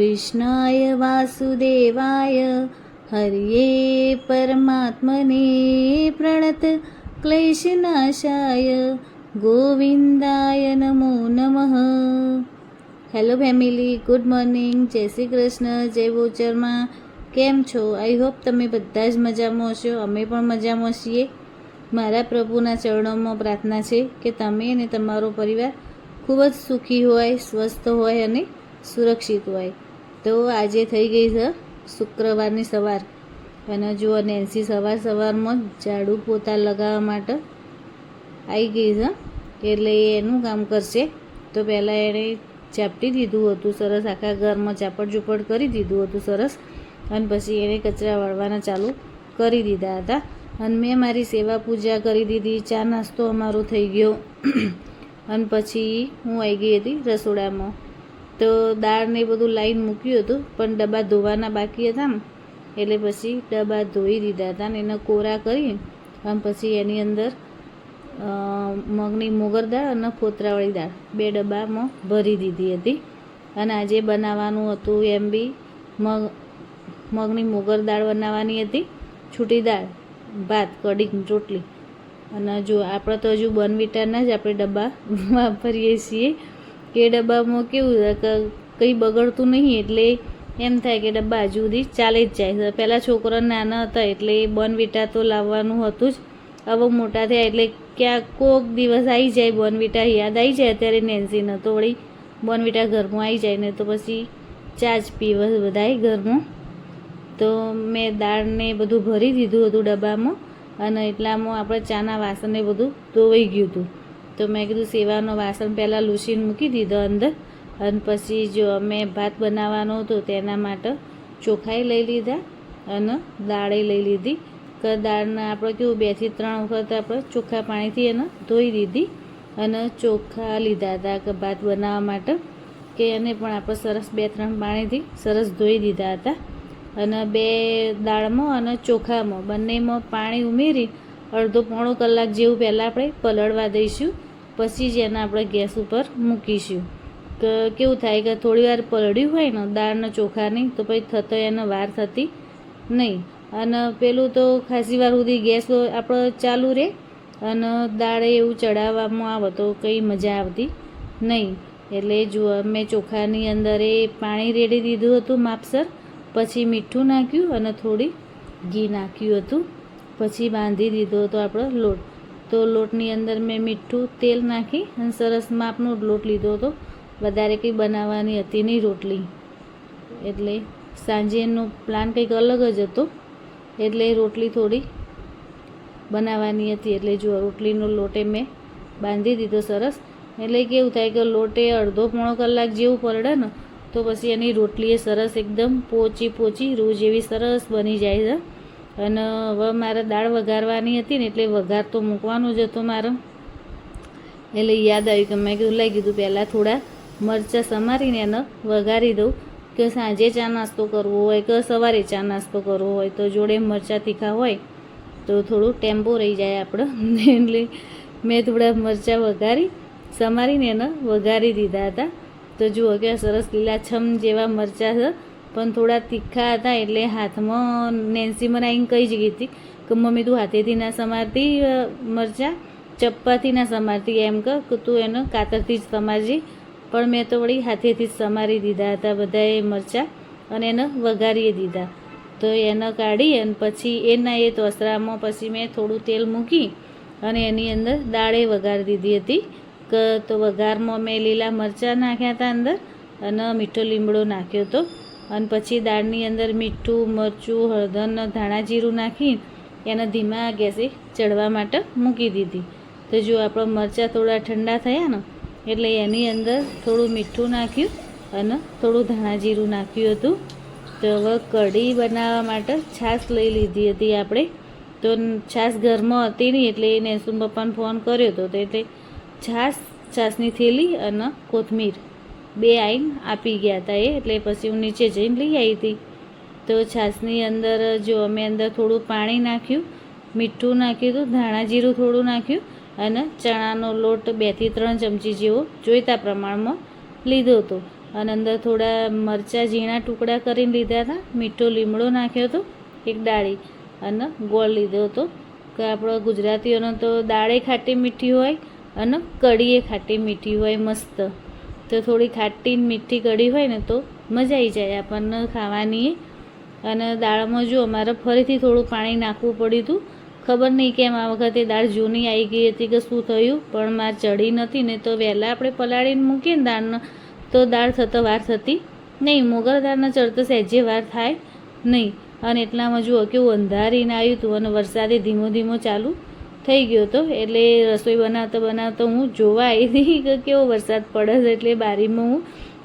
કૃષ્ણાય વાસુદેવાય, હરિયે પરમાત્મને પ્રણત, ક્લેશનાશાય, ગોવિંદાય નમો નમઃ. Hello family good morning જય શ્રી કૃષ્ણ, જય બોચરમાં કેમ છો? આઈ હોપ તમે બધા જ મજામાં હશો, અમે પણ મજામાં છીએ. મારા પ્રભુના ચરણોમાં પ્રાર્થના છે કે તમે અને તમારો પરિવાર ખૂબ જ સુખી હોય, સ્વસ્થ હોય અને સુરક્ષિત હોય. તો આજે થઈ ગઈ છે શુક્રવારની સવાર. અને જુઓ નેન્સી સવાર સવારમાં જ ઝાડુ પોતા લગાવવા માટે આવી ગઈ છે, એટલે એ એનું કામ કરશે. તો પહેલાં એણે ચાપટી દીધું હતું સરસ, આખા ઘરમાં ચાપડ ચૂપડ કરી દીધું હતું સરસ. અને પછી એણે કચરા વાળવાના ચાલુ કરી દીધા હતા. અને મેં મારી સેવા પૂજા કરી દીધી, ચા નાસ્તો અમારો થઈ ગયો. અને પછી હું આવી ગઈ હતી રસોડામાં. તો દાળ ને એ બધું લાઈન મૂક્યું હતું, પણ ડબ્બા ધોવાના બાકી હતા ને, એટલે પછી ડબ્બા ધોઈ દીધા હતા ને એને કોરા કરી, અને પછી એની અંદર મગની મોગર દાળ અને ફોતરાવાળી દાળ, બે ડબ્બામાં ભરી દીધી હતી. અને આજે બનાવવાનું હતું એમ બી, મગ, મગની મોગર દાળ બનાવવાની હતી, છૂટી દાળ, ભાત, કઢી, રોટલી. અને જો આપણે તો હજુ બનવીટાના જ આપણે ડબ્બા વાપરીએ છીએ. કે ડબ્બામાં કેવું કંઈ બગડતું નહીં એટલે એમ થાય કે ડબ્બા હજુ સુધી ચાલે જ જાય પહેલાં છોકરા નાના હતા એટલે બનવીટા તો લાવવાનું હતું જ. હવે મોટા થયા એટલે ક્યાંક કોક દિવસ આવી જાય બોનવીટા યાદ આવી જાય અત્યારે નેન્સીને તો વળી બોનવીટા ઘરમાં આવી જાય ને તો પછી ચા જ પીવે બધાય ઘરમાં. તો મેં દાળને બધું ભરી દીધું હતું ડબ્બામાં અને એટલામાં આપણે ચાના વાસણને બધું ધોવાઈ ગયું હતું. તો મેં કીધું સેવાનો વાસણ પહેલાં લૂસીને મૂકી દીધો અંદર. અને પછી જો મેં ભાત બનાવવાનો હતો તેના માટે ચોખાઈ લઈ લીધા અને દાળે લઈ લીધી. કે દાળને આપણે કેવું, બેથી ત્રણ વખત આપણે ચોખ્ખા પાણીથી એને ધોઈ દીધી અને ચોખા લીધા હતા કે ભાત બનાવવા માટે કે એને પણ આપણે સરસ બે ત્રણ પાણીથી સરસ ધોઈ દીધા હતા. અને બે દાળમાં અને ચોખામાં બંનેમાં પાણી ઉમેરી અડધો પોણો કલાક જેવું પહેલાં આપણે પલળવા દઈશું. પછી જ એને આપણે ગેસ ઉપર મૂકીશું. તો કેવું થાય કે થોડી વાર પલળ્યું હોય ને, દાળના ચોખાની, તો પછી થતો એને વાર થતી નહીં. અને પેલું તો ખાસી વાર સુધી ગેસ આપણો ચાલુ રહે અને દાળે એવું ચડાવવામાં આવે તો કંઈ મજા આવતી નહીં. એટલે જુઓ મેં ચોખાની અંદર એ પાણી રેડી દીધું હતું માપસર, પછી મીઠું નાખ્યું અને થોડી ઘી નાખ્યું હતું, પછી બાંધી દીધો હતો આપણો લોટ. તો લોટની અંદર મેં મીઠું તેલ નાખી અને સરસ માપનો લોટ લીધો હતો. વધારે કંઈ બનાવવાની હતી નહીં રોટલી. એટલે સાંજેનો પ્લાન કંઈક અલગ જ હતો. એટલે રોટલી થોડી બનાવવાની હતી. એટલે જો રોટલીનો લોટે મેં બાંધી દીધો સરસ. એટલે કેવું થાય કે લોટે અડધો પોણો કલાક જેવું પડે ને, તો પછી એની રોટલી એ સરસ એકદમ પોચી પોચી રૂ જેવી સરસ બની જાય છે. અને હવે મારે દાળ વઘારવાની હતી ને એટલે વઘાર તો મૂકવાનું જ હતો મારો. એટલે યાદ આવ્યું કે મેં કીધું, લઈ કીધું પહેલાં થોડા મરચાં સમારીને એને વઘારી દઉં. કે સાંજે ચા નાસ્તો કરવો હોય કે સવારે ચા નાસ્તો કરવો હોય તો જોડે મરચાં તીખા હોય તો થોડું ટેમ્પો રહી જાય આપણે. એટલે મેં થોડા મરચાં વઘારી, સમારીને એને વઘારી દીધા હતા. તો જુઓ કે સરસ લીલાછમ જેવા મરચાં છે. પણ થોડા તીખા હતા એટલે હાથમાં નેન્સી મને આવીને કહી જ ગઈ હતી કે, મમ્મી, તું હાથેથી ના સમારતી મરચાં? ચપ્પાથી ના સમારતી એમ કે, તું એને કાતરથી જ સમારજી. પણ મેં તો વળી હાથેથી જ સમારી દીધા હતા બધાએ મરચાં અને એને વઘારીએ દીધા. તો એને કાઢી અને પછી એના એ તોસરામાં પછી મેં થોડું તેલ મૂકી અને એની અંદર દાળે વઘારી દીધી હતી કે, તો વઘારમાં મેં લીલા મરચાં નાખ્યા હતા અંદર અને મીઠો લીમડો નાખ્યો હતો. અને પછી દાળની અંદર મીઠું, મરચું, હળદર ધાણા જીરું નાખી એને ધીમા ગેસે ચડવા માટે મૂકી દીધી. તો જો આપણા મરચાં થોડા ઠંડા થયા ને, એટલે એની અંદર થોડું મીઠું નાખ્યું અને થોડું ધાણા જીરું નાખ્યું હતું. તો હવે કઢી બનાવવા માટે છાશ લઈ લીધી હતી આપણે. તો છાશ ઘરમાં હતી નહીં, એટલે નેસુન પપ્પાને ફોન કર્યો હતો તો એટલે છાશ, છાશની થેલી અને કોથમીર. બે આઈન આપી ગયા હતા એ, એટલે પછી હું નીચે જઈને લઈ આવી હતી. તો છાશની અંદર જો અમે અંદર થોડું પાણી નાખ્યું, મીઠું નાખ્યું હતું, ધાણા જીરું થોડું નાખ્યું અને ચણાનો લોટ બેથી ત્રણ ચમચી જેવો જોઈતા પ્રમાણમાં લીધો હતો. અને અંદર થોડા મરચાં ઝીણા ટુકડા કરીને લીધા હતા, મીઠો લીમડો નાખ્યો હતો, એક ડાળી, અને ગોળ લીધો હતો. કે આપણો ગુજરાતીઓનો તો દાળે ખાટી મીઠી હોય અને કઢીએ ખાટી મીઠી હોય મસ્ત. તો થોડી ખાટી મીઠી કઢી હોય ને તો મજા આવી જાય આપણને ખાવાની. અને દાળમાં જો અમારે ફરીથી થોડું પાણી નાખવું પડ્યું હતું ખબર નહીં કેમ આ વખતે દાળ જૂની આવી ગઈ હતી કે શું થયું, પણ માર ચડી નથી ને તો વહેલા આપણે પલાળીને મૂકીએ ને દાળને, તો દાળ થતો વાર થતી નહીં. મોગર દાળના ચડતો સહેજે વાર થાય નહીં. અને એટલામાં જુઓ કેવું અંધારીને આવ્યું હતું અને વરસાદે ધીમો ધીમો ચાલુ થઈ ગયો હતો એટલે રસોઈ બનાવતા બનાવતા હું જોવા આવી હતી કે કેવો વરસાદ પડે છે એટલે બારીમાં હું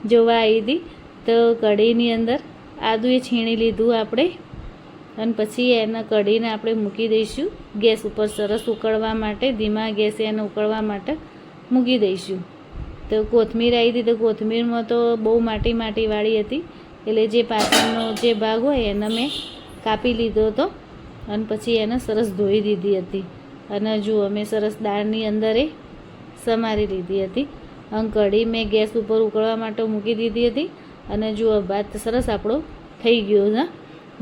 જોવા આવી હતી તો કઢીની અંદર આદુ એ છીણી લીધું આપણે. અને પછી એના કઢીને આપણે મૂકી દઈશું ગેસ ઉપર સરસ ઉકળવા માટે, ધીમા ગેસે એને ઉકળવા માટે મૂકી દઈશું. તો કોથમીર આવી હતી તો કોથમીરમાં તો બહુ માટી માટીવાળી હતી. એટલે જે પાછળનો જે ભાગ હોય એને મેં કાપી લીધો હતો. અને પછી એને સરસ ધોઈ દીધી હતી. અને જુઓ મેં સરસ દાળની અંદર એ સમારી લીધી હતી. અને કઢી મેં ગેસ ઉપર ઉકળવા માટે મૂકી દીધી હતી અને જુઓ ભાત સરસ આપણો થઈ ગયો ને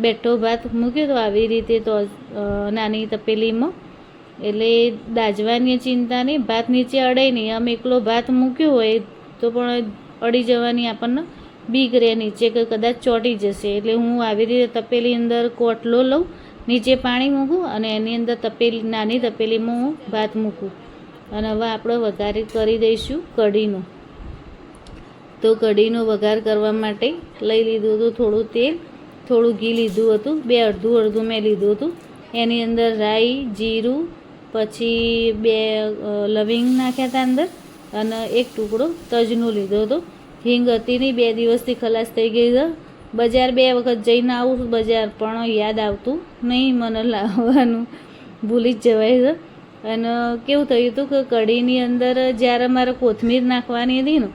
બેઠો ભાત મૂક્યો તો આવી રીતે તો નાની તપેલીમાં. એટલે દાજવાની ચિંતા નહીં ભાત નીચે અડે નહીં. આમ એકલો ભાત મૂક્યો હોય તો પણ અડી જવાની આપણને બીક રહે. નીચે કે કદાચ ચોંટી જશે. એટલે હું આવી રીતે તપેલી અંદર કોટલો લઉં નીચે પાણી મૂકું અને એની અંદર તપેલી, નાની તપેલીમાં હું ભાત મૂકું. અને હવે આપણે વઘાર કરી દઈશું કઢીનો. તો કઢીનો વઘાર કરવા માટે લઈ લીધું હતું થોડું તેલ, થોડું ઘી લીધું હતું, બે અડધું અડધું મેં લીધું હતું. એની અંદર રાઈ, જીરું, પછી બે લવિંગ નાખ્યા હતા અંદર, અને એક ટુકડો તજનો લીધો હતો. હિંગ હતી નહીં બે દિવસથી ખલાસ થઈ ગઈ છે. બજાર બે વખત જઈને આવું બજાર પણ યાદ આવતું નહીં, મને લાવવાનું ભૂલી જ જવાય છે. અને કેવું થયું હતું કે કઢીની અંદર જ્યારે મારે કોથમીર નાખવાની હતી ને,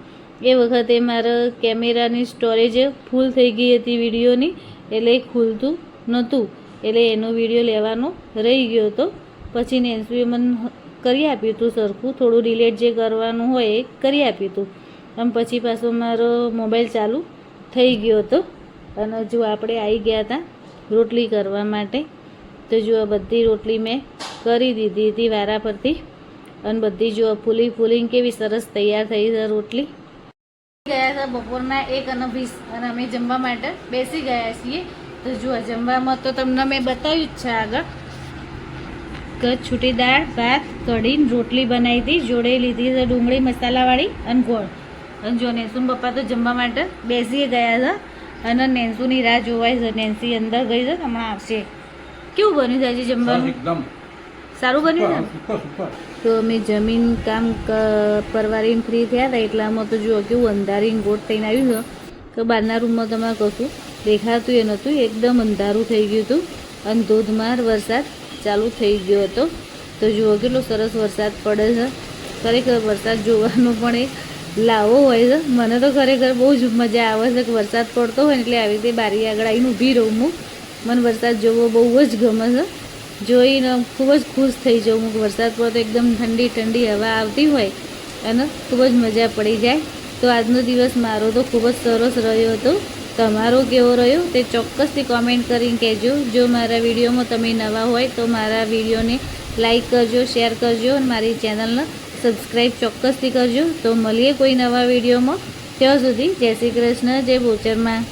એ વખતે મારે કેમેરાની સ્ટોરેજ ફૂલ થઈ ગઈ હતી વિડીયોની, એટલે એ ખુલતું નહોતું. એટલે એનો વીડિયો લેવાનો રહી ગયો હતો. પછી નેન્સીએ મને કરી આપ્યું હતું સરખું, થોડું ડિલેટ જે કરવાનું હોય એ કરી આપ્યું હતું. અને પછી પાછો મારો મોબાઈલ ચાલુ થઈ ગયો હતો. અને જો આપણે આવી ગયા હતા રોટલી કરવા માટે, તો જો આ બધી રોટલી મેં કરી દીધી હતી વારા પરથી. અને બધી જો ફૂલી ફૂલીને કેવી સરસ તૈયાર થઈ છે રોટલી. ગયા હતા બપોરના એક અને વીસ, અને અમે જમવા માટે બેસી ગયા છીએ. તો જુઓ જમવામાં તો તમને મેં બતાવ્યું જ છે આગળ. કે છૂટી દાળ, ભાત કઢીને રોટલી બનાવી હતી. જોડે લીધી છે ડુંગળી, મસાલાવાળી અને ગોળ. અને જો નેન્સુન પપ્પા તો જમવા માટે બેસી ગયા છે અને નેન્સુની રાહ જોવાય છે. નેન્સી અંદર ગઈ છે હમણાં આવશે. કેવું બન્યું છે આજે જમવાનું? એકદમ. સારું બન્યું છે તો અમે જમીન કામ પરવારીને ફ્રી થયા હતા એટલામાં તો જુઓ કેવું અંધારીને ગોટ થઈને આવ્યું છે. તો બહારના રૂમમાં તમારે કશું દેખાતું એ નહોતું એકદમ અંધારું થઈ ગયું હતું. અને ધોધમાર વરસાદ ચાલુ થઈ ગયો હતો. તો જુઓ કેટલો સરસ વરસાદ પડે છે. ખરેખર વરસાદ જોવાનો પણ એક લાવો હોય છે. મને તો ખરેખર બહુ જ મજા આવે છે કે વરસાદ પડતો હોય એટલે આવી રીતે બારી આગળ આવીને ઊભી રહું હું. મને વરસાદ જોવો બહુ જ ગમે છે. જોઈને ખૂબ જ ખુશ થઈ જાઉં હું વરસાદ પડતો એકદમ ઠંડી ઠંડી હવા આવતી હોય અને ખૂબ જ મજા પડી જાય. તો આજનો દિવસ મારો તો ખૂબ જ સરસ રહ્યો હતો. તમારો કેવો રહ્યો તે ચોક્કસથી કોમેન્ટ કરીને કહેજો. જો મારા વિડીયોમાં તમે નવા હોય તો મારા વિડીયોને લાઈક કરજો શેર કરજો અને મારી ચેનલને સબસ્ક્રાઈબ ચોક્કસથી કરજો. તો મળીએ કોઈ નવા વિડીયોમાં. ત્યાં સુધી જય શ્રી કૃષ્ણ, જય બોચરમાં